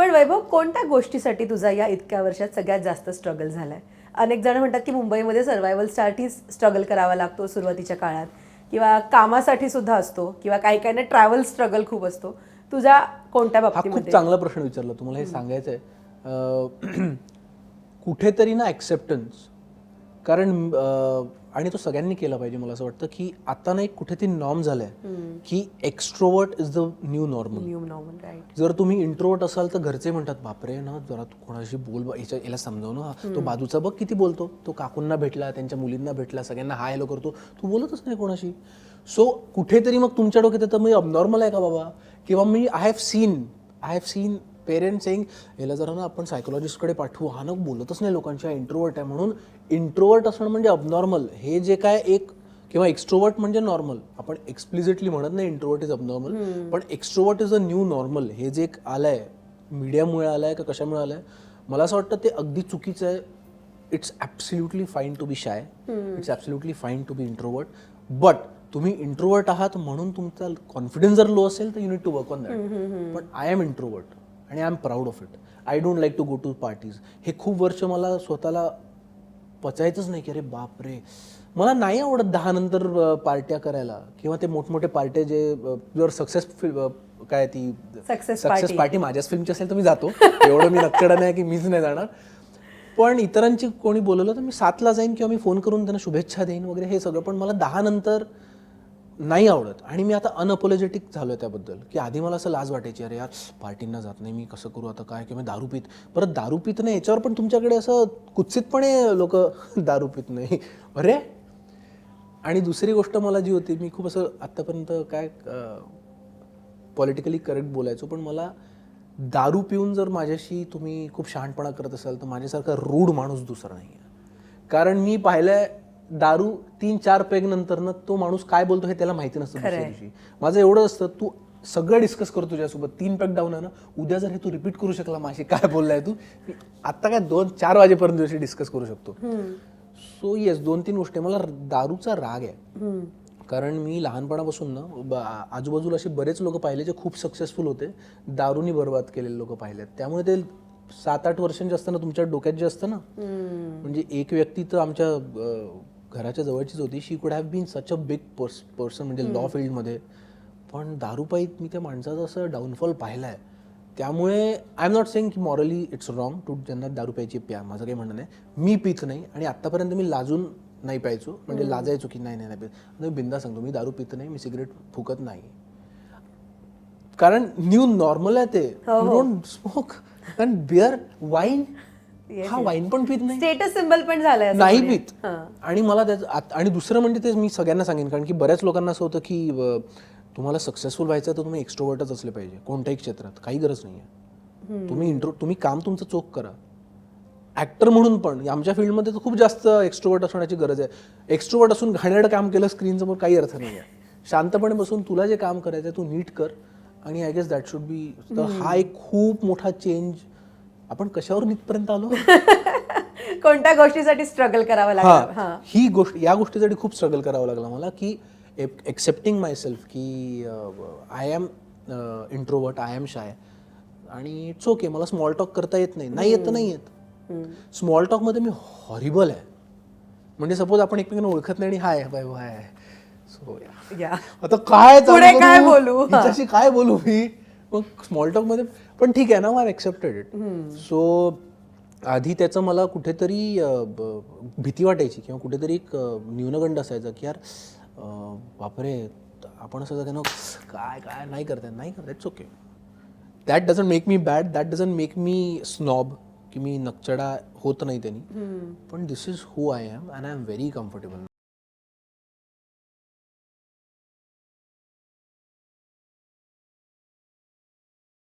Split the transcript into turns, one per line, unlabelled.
पण वैभव कोणत्या गोष्टीसाठी तुझा या इतक्या वर्षात सगळ्यात जास्त स्ट्रगल झालाय? अनेक जण म्हणतात की मुंबईमध्ये सर्वायवलसाठी स्ट्रगल करावा लागतो सुरुवातीच्या काळात. किंवा कामासाठी सुद्धा असतो किंवा काही काही ट्रॅव्हल स्ट्रगल खूप असतो. तुझ्या कोणत्या
हा खूप चांगला प्रश्न विचारला तुम्हाला हे सांगायचं आहे कुठेतरी ना ॲक्सेप्टन्स कारण आणि तो सगळ्यांनी केला पाहिजे मला असं वाटतं की आता ना एक कुठेतरी नॉर्म झालाय की extrovert is the new normal
new normal
जर तुम्ही इंट्रोवर्ट असाल तर घरचे म्हणतात बापरे ना जरा तू कोणाशी बोल याला समजाव ना. तो बाजूचा बघ किती बोलतो. तो काकूंना भेटला त्यांच्या मुलींना भेटला सगळ्यांना हाय हॅलो करतो. तू बोलतच नाही कोणाशी. सो कुठेतरी मग तुमच्या डोक्यात येतं मी अबनॉर्मल आहे का बाबा? किंवा मी I have seen I have seen parents saying याला जरा ना आपण सायकोलॉजिस्टकडे पाठवू. हा ना बोलतच नाही लोकांच्या इंट्रोवर्ट आहे म्हणून इंट्रोवर्ट असणं म्हणजे अबनॉर्मल हे जे काय एक किंवा एक्स्ट्रोवर्ट म्हणजे नॉर्मल आपण एक्सप्लिसिटली म्हणत नाही इंट्रोवर्ट इज अबनॉर्मल पण extrovert is a new normal हे जे एक आलंय मीडियामुळे आलंय का कशामुळे आलंय? मला असं वाटतं ते अगदी चुकीचं आहे. It's absolutely fine to be shy it's absolutely fine to be introvert but तुम्ही इंट्रोवर्ट आहात म्हणून तुमचा कॉन्फिडन्स जर लो असेल तर you need to work on that पण आय एम इंट्रोवर्ट आणि I am proud of it I don't like to go to parties हे खूप वर्ष मला स्वतःला पचायचंच नाही की अरे बाप रे. मला नाही आवडत दहा नंतर पार्ट्या करायला किंवा ते मोठमोठे पार्ट्या जे जर सक्सेस काय ती सक्सेस पार्टी माझ्याच फिल्मची असेल तर मी जातो. एवढं मी नक्कडा नाही की मीच नाही जाणार. पण इतरांची कोणी बोलवलं तर मी सातला जाईन किंवा मी फोन करून त्यांना शुभेच्छा देईन वगैरे हे सगळं. पण मला दहा नंतर नाही आवडत. आणि मी आता अनअपोलॉजेटिक आहे त्याबद्दल. की आधी मला असं लाज वाटायची अरे यार पार्टींना जात नाही मी कसं करू आता काय किंवा दारू पित परत दारू पित नाही याच्यावर पण तुमच्याकडे असं कुत्सितपणे लोक दारू पित नाही. अरे! आणि दुसरी गोष्ट मला जी होती मी खूप असं आत्तापर्यंत काय पॉलिटिकली करेक्ट बोलायचो पण मला दारू पिऊन जर माझ्याशी तुम्ही खूप शहाणपणा करत असाल तर माझ्यासारखा रूढ माणूस दुसरा नाही आहे कारण मी पाहिलंय दारू तीन चार पेग नंतर ना तो माणूस काय बोलतो हे त्याला माहिती नसतं दुसऱ्या दिवशी. माझं एवढं असतं तू सगळं डिस्कस करतो तुझ्यासोबत. तीन पॅक डाऊन आहे ना उद्या जर हे तू रिपीट करू शकला माझी काय बोललाय तू? मी आत्ता काय दोन चार वाजेपर्यंत तुझ्याशी डिस्कस करू शकतो. सो येस दोन तीन गोष्टी. मला दारूचा राग आहे. कारण मी लहानपणापासून ना आजूबाजूला असे बरेच लोक पाहिले जे खूप सक्सेसफुल होते. दारूनी बर्बाद केलेले लोक पाहिलेत. त्यामुळे ते सात आठ वर्षांचे असताना तुमच्या डोक्यात जे असतं ना म्हणजे एक व्यक्ती तर आमच्या घराच्या जवळचीच होती. She could have been such a big purse person म्हणजे लॉ फील्डमध्ये पण दारूपायीत मी त्या माणसाचं असं डाऊनफॉल पाहिलाय. त्यामुळे आय एम नॉट सेईंग की मॉरली इट्स रॉंग टू ज्यांना दारू प्यायची प्या. माझं काही म्हणणं नाही. मी पित नाही आणि आत्तापर्यंत मी लाजून नाही प्यायचो. म्हणजे लाजायचो की नाही नाही नाही पित मी बिंदा सांगतो मी दारू पित नाही मी सिगरेट फुकत नाही. कारण न्यू नॉर्मल आहे ते. डोंट स्मोक कारण बिअर वाईन हा वाईन पण पित नाही.
स्टेटस सिम्बल पण झालंय
नाही
म्हणूया.
पित. आणि मला त्याचं आणि दुसरं म्हणजे ते मी सगळ्यांना सांगेन कारण की बऱ्याच लोकांना असं होतं की तुम्हाला सक्सेसफुल व्हायचं तर तुम्ही एक्स्ट्रोवर्टच असले पाहिजे. कोणत्याही क्षेत्रात काही गरज नाही आहे तुम्ही इंट्रो तुम्ही काम तुमचं चोख करा. ऍक्टर म्हणून पण आमच्या फील्डमध्ये तर खूप जास्त एक्स्ट्रोवर्ट असण्याची गरज आहे. एक्स्ट्रोवर्ट असून घाणेरडं काम केलं स्क्रीन समोर काही अर्थ नाही आहे शांतपणे बसून तुला जे काम करायचं आहे तू नीट कर. आणि I guess that should be तर हा एक खूप मोठा चेंज आपण कशावर नीटपर्यंत आलो?
कोणत्या गोष्टीसाठी स्ट्रगल करावं लागलं?
हा. ही. गोष्ट या गोष्टीसाठी खूप स्ट्रगल करावं लागलं मला की एक्सेप्टिंग माय सेल्फ की I am introvert I am shy आणि इट्स ओके मला स्मॉल टॉक करता येत नाही. नाही येत नाही येत. स्मॉल टॉकमध्ये मी हॉरिबल आहे. म्हणजे सपोज आपण एकमेकांना ओळखत नाही आणि हाय बाय हाय सो
या
आता काय
काय? बोलू?
काय बोलू मी? मग स्मॉल टॉकमध्ये पण ठीक आहे ना मला एक्सेप्टेड इट सो आधी त्याचं मला कुठेतरी भीती वाटायची किंवा कुठेतरी एक न्यूनगंड असायचा की यार बापरे आपण असं त्यांना काय काय नाही करताय नाही करताय it's okay that doesn't make me bad that doesn't make me snob की मी नकचडा होत नाही त्यांनी. पण this is who I am and I am very comfortable